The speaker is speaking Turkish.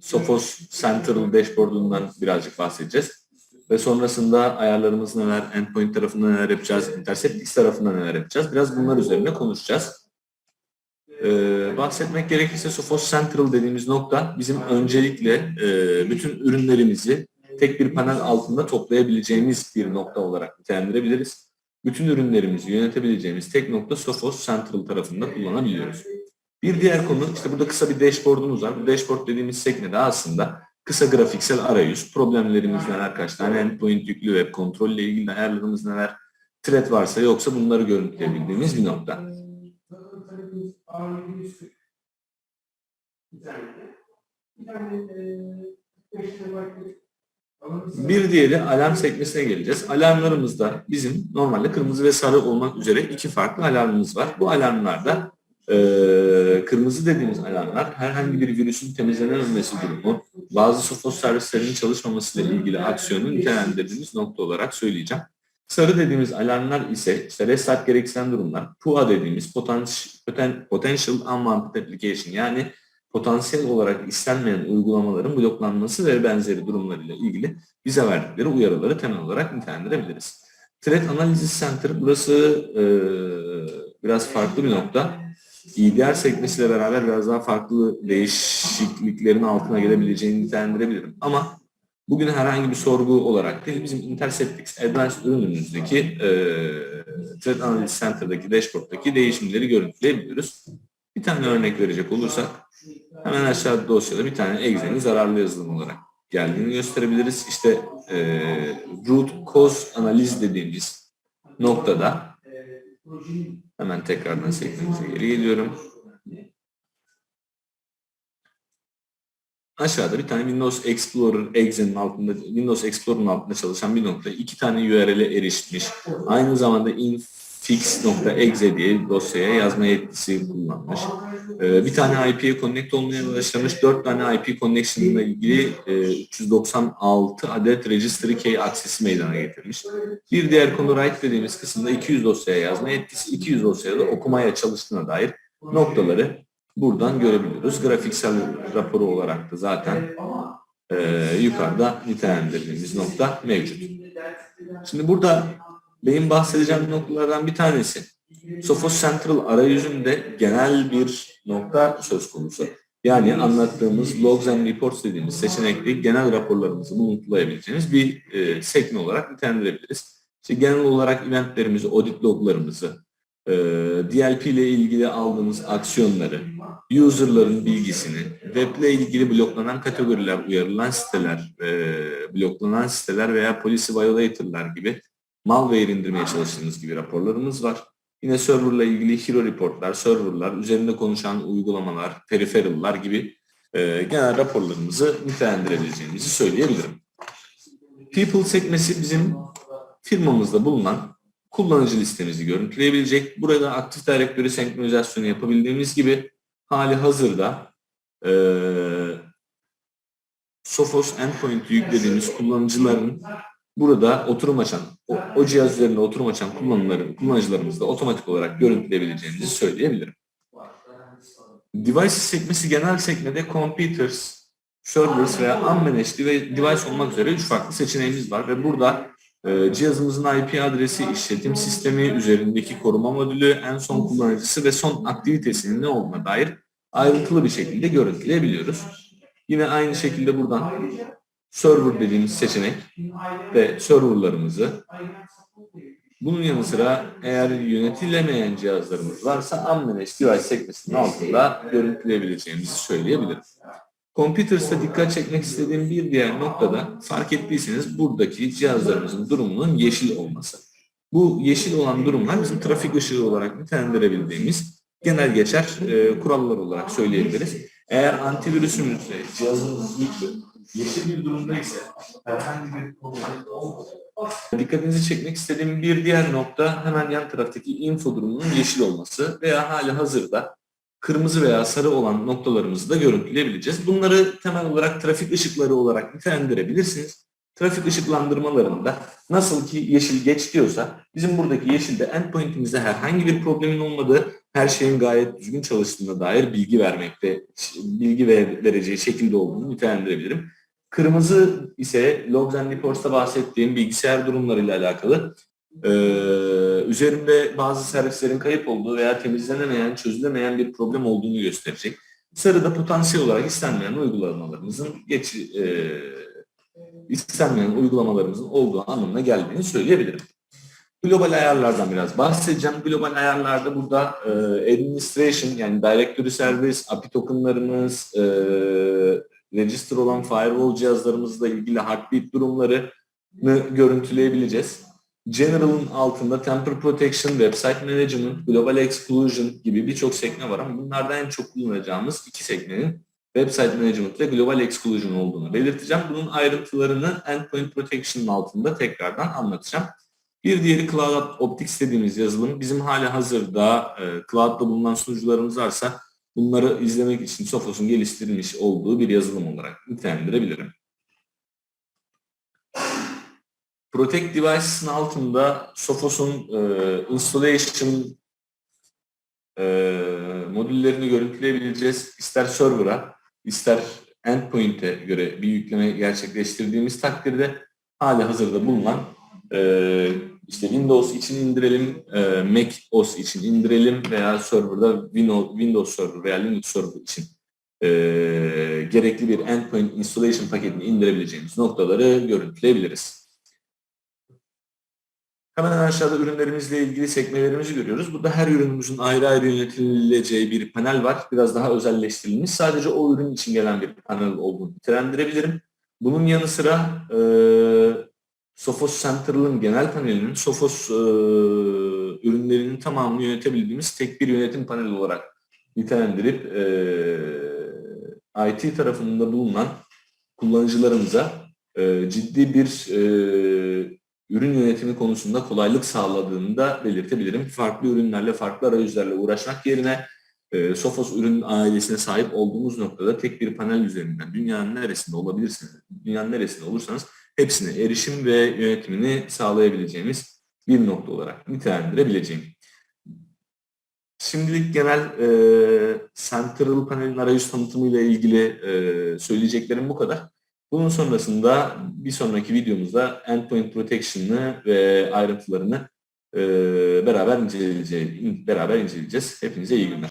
Sophos Central Dashboard'undan birazcık bahsedeceğiz. Ve sonrasında ayarlarımız neler, endpoint tarafında neler yapacağız, Interceptix tarafında neler yapacağız. Biraz bunlar üzerine konuşacağız. Ee, bahsetmek gerekirse Sophos Central dediğimiz nokta bizim öncelikle e, bütün ürünlerimizi tek bir panel altında toplayabileceğimiz bir nokta olarak nitelendirebiliriz. Bütün ürünlerimizi yönetebileceğimiz tek nokta Sophos Central tarafında kullanabiliyoruz. Bir diğer konu işte burada kısa bir dashboard'umuz var. Bu dashboard dediğimiz sekmede aslında kısa grafiksel arayüz, problemlerimiz neler, kaç tane endpoint yüklü web kontrol ile ilgili ayarlarımız neler, thread varsa yoksa bunları görüntüleyebildiğimiz bir nokta. Bir diğeri alarm sekmesine geleceğiz. Alarmlarımızda bizim normalde kırmızı ve sarı olmak üzere iki farklı alarmımız var. Bu alarmlarda e, kırmızı dediğimiz alarmlar herhangi bir virüsün temizlenememesi durumu, bazı Sophos servislerinin çalışmaması ile ilgili aksiyonu nitelendirdiğimiz nokta olarak söyleyeceğim. Sarı dediğimiz alarmlar ise işte restart gerektiren durumlar, PUA dediğimiz poten, Potential Unwanted Application yani potansiyel olarak istenmeyen uygulamaların bloklanması ve benzeri durumlarıyla ilgili bize verdikleri uyarıları temel olarak nitelendirebiliriz. Threat Analysis Center burası e, biraz farklı bir nokta. EDR sekmesiyle beraber biraz daha farklı değişikliklerin altına gelebileceğini nitelendirebilirim. Ama bugün herhangi bir sorgu olarak değil, bizim Interceptix Advanced ürünümüzdeki e, Threat Analysis Center'daki dashboard'daki değişimleri görüntüleyebiliyoruz. Bir tane örnek verecek olursak hemen aşağıda dosyada bir tane Exe'nin zararlı yazılım olarak geldiğini gösterebiliriz. İşte e, root cause analiz dediğimiz noktada hemen tekrardan sekmemize geri geliyorum. Aşağıda bir tane Windows Explorer Exe'nin altında, Windows Explorer'ın altında çalışan bir nokta. iki tane URL'e erişmiş. Aynı zamanda infix.exe diye dosyaya yazma yetkisi kullanmış. Ee, bir tane IP'ye connect olmaya başlamış. Dört tane IP connection ile ilgili e, 396 adet registry key aksesi meydana getirmiş. Bir diğer konu write dediğimiz kısımda 200 dosyaya yazma yetkisi, 200 dosyada okumaya çalıştığına dair noktaları buradan görebiliyoruz. Grafiksel raporu olarak da zaten e, yukarıda nitelendirdiğimiz nokta mevcut. Şimdi burada benim bahsedeceğim noktalardan bir tanesi Sophos Central arayüzünde genel bir nokta söz konusu. Yani anlattığımız logs and reports dediğimiz seçenekli genel raporlarımızı bulundurabileceğimiz bir e, sekme olarak nitelendirebiliriz. İşte genel olarak eventlerimizi, audit loglarımızı, e, DLP ile ilgili aldığımız aksiyonları, user'ların bilgisini, web ile ilgili bloklanan kategoriler, uyarılan siteler, e, bloklanan siteler veya policy violator'lar gibi malware indirmeye çalıştığımız gibi raporlarımız var. Yine serverla ilgili hero reportlar, serverlar, üzerinde konuşan uygulamalar, peripheral'lar gibi e, genel raporlarımızı nitelendirebileceğimizi söyleyebilirim. People sekmesi bizim firmamızda bulunan kullanıcı listemizi görüntüleyebilecek. Burada aktif direktörü senkronizasyonu yapabildiğimiz gibi hali hazırda e, Sophos Endpoint yüklediğimiz kullanıcıların burada oturum açan, o, o cihaz üzerinde oturum açan kullanıcıların, kullanıcılarımızda otomatik olarak görüntüleyebileceğimizi söyleyebilirim. Devices sekmesi genel sekmede computers, servers veya unmanaged device olmak üzere üç farklı seçeneğimiz var ve burada e, cihazımızın IP adresi, işletim sistemi, üzerindeki koruma modülü, en son kullanıcısı ve son aktivitesinin ne olduğuna dair ayrıntılı bir şekilde görüntüleyebiliyoruz. Yine aynı şekilde buradan server dediğimiz seçenek ve serverlarımızı bunun yanı sıra eğer yönetilemeyen cihazlarımız varsa unmanaged device sekmesinin altında görüntüleyebileceğimizi söyleyebilirim. Computers'ta dikkat çekmek istediğim bir diğer noktada fark ettiyseniz buradaki cihazlarımızın durumunun yeşil olması. Bu yeşil olan durumlar bizim trafik ışığı olarak nitelendirebildiğimiz genel geçer e, kurallar olarak söyleyebiliriz. Eğer antivirüsümüzde cihazımız yüklü, yeşil bir durumda ise herhangi bir problem olmadı. Dikkatinizi çekmek istediğim bir diğer nokta hemen yan taraftaki info durumunun yeşil olması veya hali hazırda kırmızı veya sarı olan noktalarımızı da görüntüleyebileceğiz. Bunları temel olarak trafik ışıkları olarak nitelendirebilirsiniz. Trafik ışıklandırmalarında nasıl ki yeşil geç diyorsa bizim buradaki yeşilde endpointimizde herhangi bir problemin olmadığı, her şeyin gayet düzgün çalıştığına dair bilgi vermekte, bilgi ver- vereceği şekilde olduğunu nitelendirebilirim. Kırmızı ise Logs and Reports'ta bahsettiğim bilgisayar durumlarıyla alakalı. Ee, üzerinde bazı servislerin kayıp olduğu veya temizlenemeyen, çözülemeyen bir problem olduğunu gösterecek. Sarıda potansiyel olarak istenmeyen uygulamalarımızın geç, e, istenmeyen uygulamalarımızın olduğu anlamına geldiğini söyleyebilirim. Global ayarlardan biraz bahsedeceğim. Global ayarlarda burada e, administration yani directory service, API tokenlarımız, e, register olan firewall cihazlarımızla ilgili heartbeat durumlarını görüntüleyebileceğiz. General'ın altında Temper Protection, Website Management, Global Exclusion gibi birçok sekme var ama bunlardan en çok kullanacağımız iki sekmenin Website Management ve Global Exclusion olduğunu belirteceğim. Bunun ayrıntılarını Endpoint Protection'ın altında tekrardan anlatacağım. Bir diğeri Cloud Optics dediğimiz yazılım. Bizim hala hazırda e, Cloud'da bulunan sunucularımız varsa bunları izlemek için Sophos'un geliştirilmiş olduğu bir yazılım olarak nitelendirebilirim. Protect Devices'ın altında Sophos'un e, installation e, modüllerini görüntüleyebileceğiz. İster server'a, ister endpoint'e göre bir yükleme gerçekleştirdiğimiz takdirde hali hazırda bulunan e, işte Windows için indirelim, e, Mac OS için indirelim veya server'da Windows, Server veya Linux Server için e, gerekli bir endpoint installation paketini indirebileceğimiz noktaları görüntüleyebiliriz. Hemen aşağıda ürünlerimizle ilgili sekmelerimizi görüyoruz. Burada her ürünümüzün ayrı ayrı yönetileceği bir panel var. Biraz daha özelleştirilmiş. Sadece o ürün için gelen bir panel olduğunu nitelendirebilirim. Bunun yanı sıra e, Sophos Central'ın genel panelinin Sophos e, ürünlerinin tamamını yönetebildiğimiz tek bir yönetim paneli olarak nitelendirip e, IT tarafında bulunan kullanıcılarımıza e, ciddi bir e, ürün yönetimi konusunda kolaylık sağladığını da belirtebilirim. Farklı ürünlerle, farklı arayüzlerle uğraşmak yerine e, Sophos ürün ailesine sahip olduğumuz noktada tek bir panel üzerinden dünyanın neresinde olabilirsiniz, dünyanın neresinde olursanız hepsine erişim ve yönetimini sağlayabileceğimiz bir nokta olarak nitelendirebileceğim. Şimdilik genel e, Central Panel'in arayüz tanıtımı ile ilgili e, söyleyeceklerim bu kadar. Bunun sonrasında bir sonraki videomuzda Endpoint Protection'ı ve ayrıntılarını e, beraber inceleyeceğiz. Beraber inceleyeceğiz. Hepinize iyi günler.